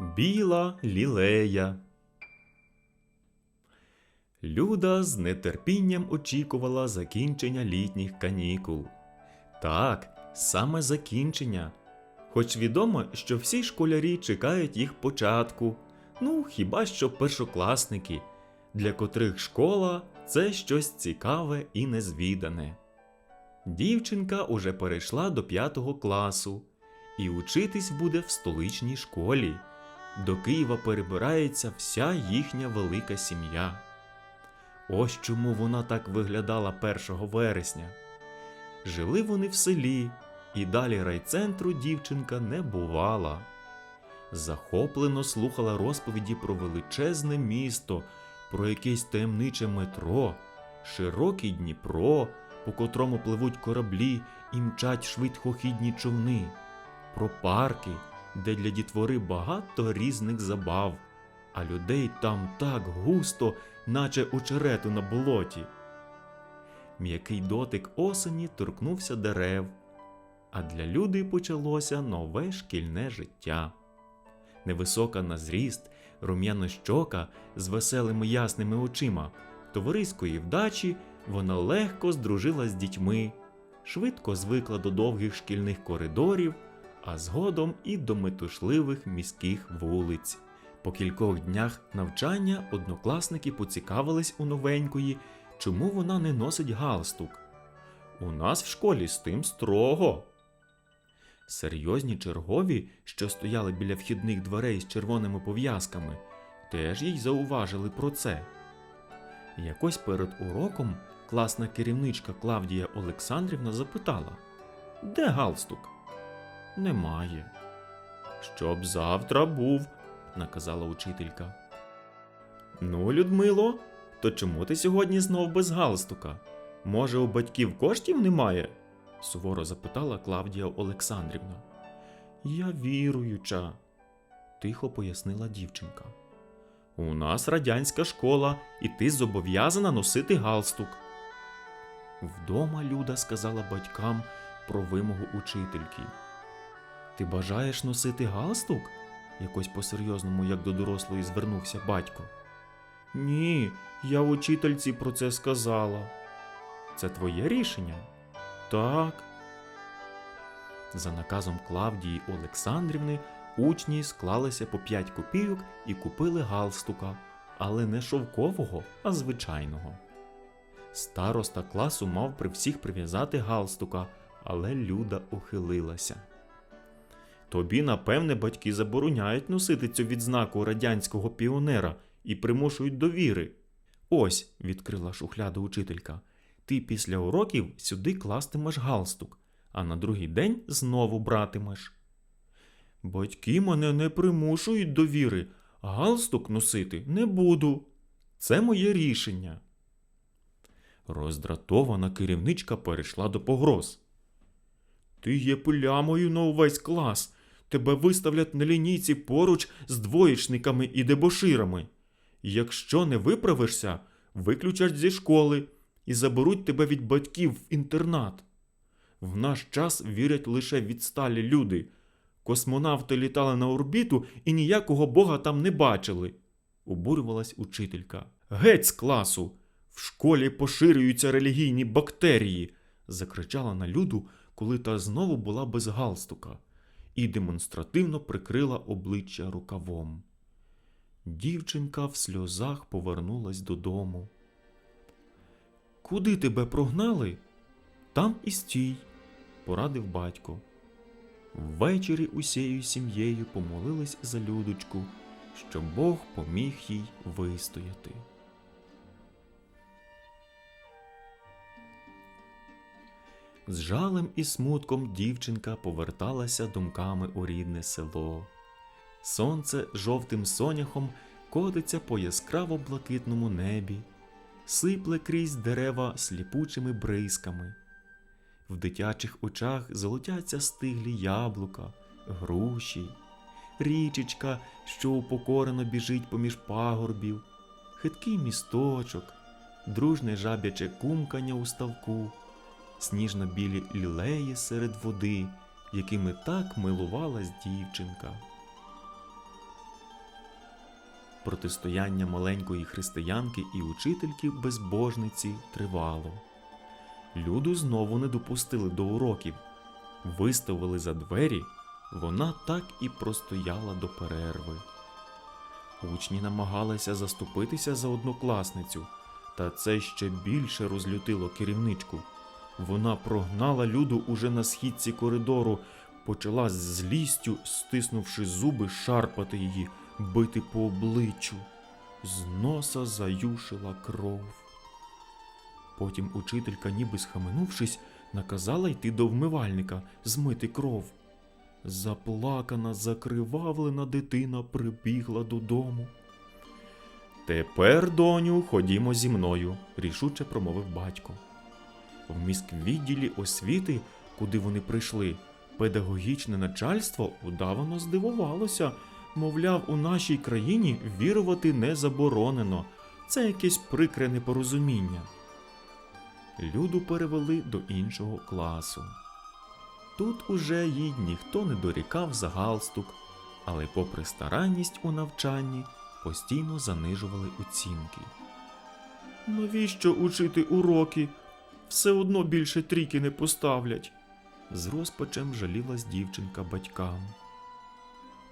Біла лілея. Люда з нетерпінням очікувала закінчення літніх канікул. Так, саме закінчення. Хоч відомо, що всі школярі чекають їх початку. Ну, хіба що першокласники, для котрих школа це щось цікаве і незвідане. Дівчинка уже перейшла до п'ятого класу і учитись буде в столичній школі. До Києва перебирається вся їхня велика сім'я. Ось чому вона так виглядала 1 вересня. Жили вони в селі, і далі райцентру дівчинка не бувала. Захоплено слухала розповіді про величезне місто, про якесь таємниче метро, широкий Дніпро, по котрому пливуть кораблі і мчать швидкохідні човни, про парки, де для дітвори багато різних забав, а людей там так густо, наче очерету на болоті. М'який дотик осені торкнувся дерев, а для люди почалося нове шкільне життя. Невисока на зріст, рум'янощока з веселими ясними очима, товариської вдачі вона легко здружилась з дітьми, швидко звикла до довгих шкільних коридорів, а згодом і до метушливих міських вулиць. По кількох днях навчання однокласники поцікавились у новенької, чому вона не носить галстук. У нас в школі з тим строго. Серйозні чергові, що стояли біля вхідних дверей з червоними пов'язками, теж їй зауважили про це. Якось перед уроком класна керівничка Клавдія Олександрівна запитала: Де галстук? Немає. Щоб завтра був, наказала учителька. Ну, Людмило, то чому ти сьогодні знов без галстука? Може, у батьків коштів немає? суворо запитала Клавдія Олександрівна. Я віруюча, тихо пояснила дівчинка. У нас радянська школа, і ти зобов'язана носити галстук. Вдома Люда сказала батькам про вимогу учительки. Ти бажаєш носити галстук? якось по-серйозному, як до дорослої, звернувся батько. Ні, я учительці про це сказала. Це твоє рішення? Так. За наказом Клавдії Олександрівни учні склалися по 5 копійок і купили галстука, але не шовкового, а звичайного. Староста класу мав при всіх прив'язати галстука, але Люда ухилилася. Тобі, напевне, батьки забороняють носити цю відзнаку радянського піонера і примушують до віри. Ось, відкрила шухляду учителька, ти після уроків сюди кластимеш галстук, а на другий день знову братимеш. Батьки мене не примушують до віри, галстук носити не буду. Це моє рішення. Роздратована керівничка перейшла до погроз. Ти є плямою на увесь клас. Тебе виставлять на лінійці поруч з двоєчниками і дебоширами. Якщо не виправишся, виключать зі школи і заберуть тебе від батьків в інтернат. В наш час вірять лише відсталі люди. Космонавти літали на орбіту і ніякого бога там не бачили, обурювалась учителька. Геть з класу! В школі поширюються релігійні бактерії, закричала на люду, коли та знову була без галстука, і демонстративно прикрила обличчя рукавом. Дівчинка в сльозах повернулась додому. Куди тебе прогнали? Там і стій, порадив батько. Ввечері усією сім'єю помолились за людочку, щоб Бог поміг їй вистояти. З жалем і смутком дівчинка поверталася думками у рідне село. Сонце жовтим соняхом котиться по яскраво блакитному небі, сипле крізь дерева сліпучими бризками. В дитячих очах золотяться стиглі яблука, груші, річечка, що упокорено біжить поміж пагорбів, хиткий місточок, дружне жабяче кумкання у ставку, сніжно-білі лілеї серед води, якими так милувалась дівчинка. Протистояння маленької християнки і учительки безбожниці тривало. Люду знову не допустили до уроків, виставили за двері, вона так і простояла до перерви. Учні намагалися заступитися за однокласницю, та це ще більше розлютило керівничку. Вона прогнала люду уже на східці коридору, почала з злістю, стиснувши зуби, шарпати її, бити по обличчю. З носа заюшила кров. Потім учителька, ніби схаменувшись, наказала йти до вмивальника, змити кров. Заплакана, закривавлена дитина прибігла додому. Тепер, доню, ходімо зі мною, рішуче промовив батько. В міськвідділі освіти, куди вони прийшли, педагогічне начальство удавано здивувалося, мовляв, у нашій країні вірувати не заборонено. Це якесь прикре непорозуміння. Люду перевели до іншого класу. Тут уже їй ніхто не дорікав за галстук, але, попри старанність у навчанні, постійно занижували оцінки. Навіщо учити уроки? Все одно більше трійки не поставлять. З розпачем жалілась дівчинка батькам.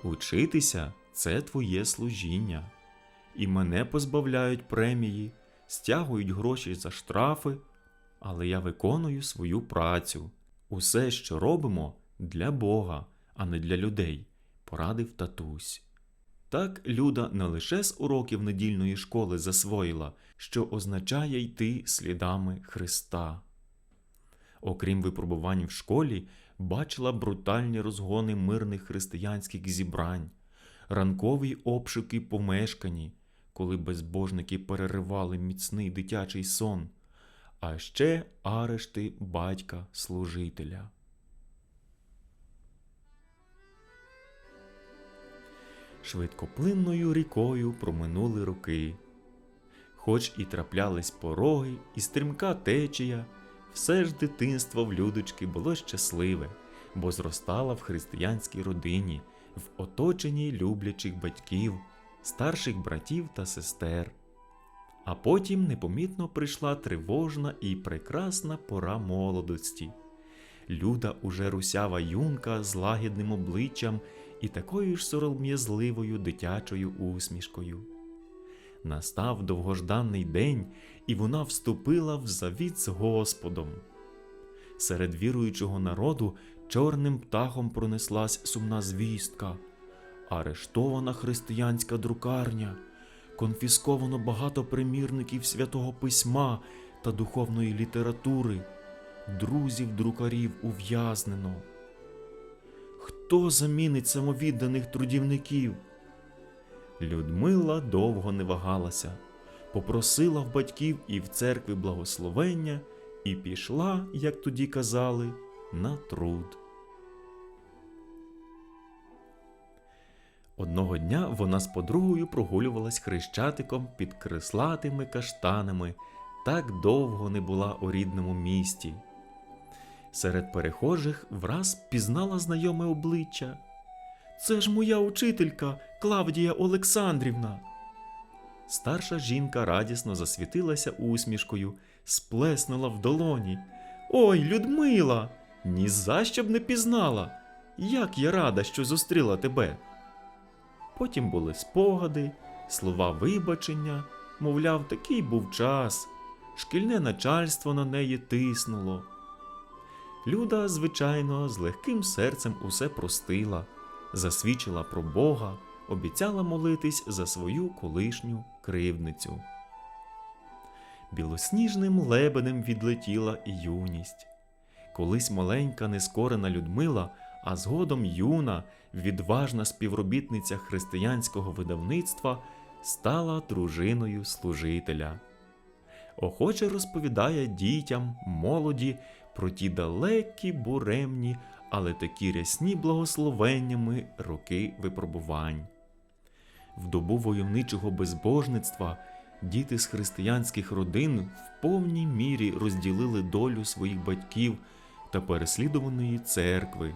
Учитися це твоє служіння. І мене позбавляють премії, стягують гроші за штрафи, але я виконую свою працю. Усе, що робимо, для Бога, а не для людей, порадив татусь. Так Люда не лише з уроків недільної школи засвоїла, що означає йти слідами Христа. Окрім випробувань в школі, бачила брутальні розгони мирних християнських зібрань, ранкові обшуки помешкані, коли безбожники переривали міцний дитячий сон, а ще арешти батька служителя. Швидкоплинною рікою проминули роки. Хоч і траплялись пороги, і стрімка течія, все ж дитинство в людочки було щасливе, бо зростала в християнській родині, в оточенні люблячих батьків, старших братів та сестер. А потім непомітно прийшла тривожна і прекрасна пора молодості. Люда уже русява юнка з лагідним обличчям і такою ж сором'язливою дитячою усмішкою. Настав довгожданий день, і вона вступила в завіт з Господом. Серед віруючого народу чорним птахом пронеслась сумна звістка. Арештована християнська друкарня, конфісковано багато примірників святого письма та духовної літератури, друзів друкарів ув'язнено. Хто замінить самовідданих трудівників? Людмила довго не вагалася, попросила в батьків і в церкві благословення і пішла, як тоді казали, на труд. Одного дня вона з подругою прогулювалась хрещатиком під креслатими каштанами, так довго не була у рідному місті. Серед перехожих враз пізнала знайоме обличчя. Це ж моя учителька Клавдія Олександрівна. Старша жінка радісно засвітилася усмішкою, сплеснула в долоні. Ой, Людмила! Ні за що б не пізнала. Як я рада, що зустріла тебе. Потім були спогади, слова вибачення, мовляв, такий був час, шкільне начальство на неї тиснуло. Люда, звичайно, з легким серцем усе простила, засвідчила про Бога, обіцяла молитись за свою колишню кривдницю. Білосніжним лебедем відлетіла і юність. Колись маленька нескорена Людмила, а згодом юна, відважна співробітниця християнського видавництва, стала дружиною служителя. Охоче розповідає дітям, молоді про ті далекі буремні, але такі рясні благословеннями роки випробувань. В добу войовничого безбожництва діти з християнських родин в повній мірі розділили долю своїх батьків та переслідуваної церкви.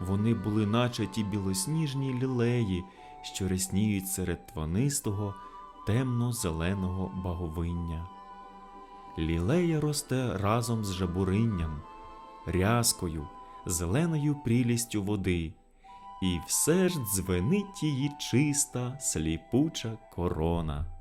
Вони були, наче ті білосніжні лілеї, що рясніють серед тванистого, темно-зеленого баговиння. Лілея росте разом з жабуринням, рязкою, зеленою прілістю води, і все ж дзвенить її чиста, сліпуча корона.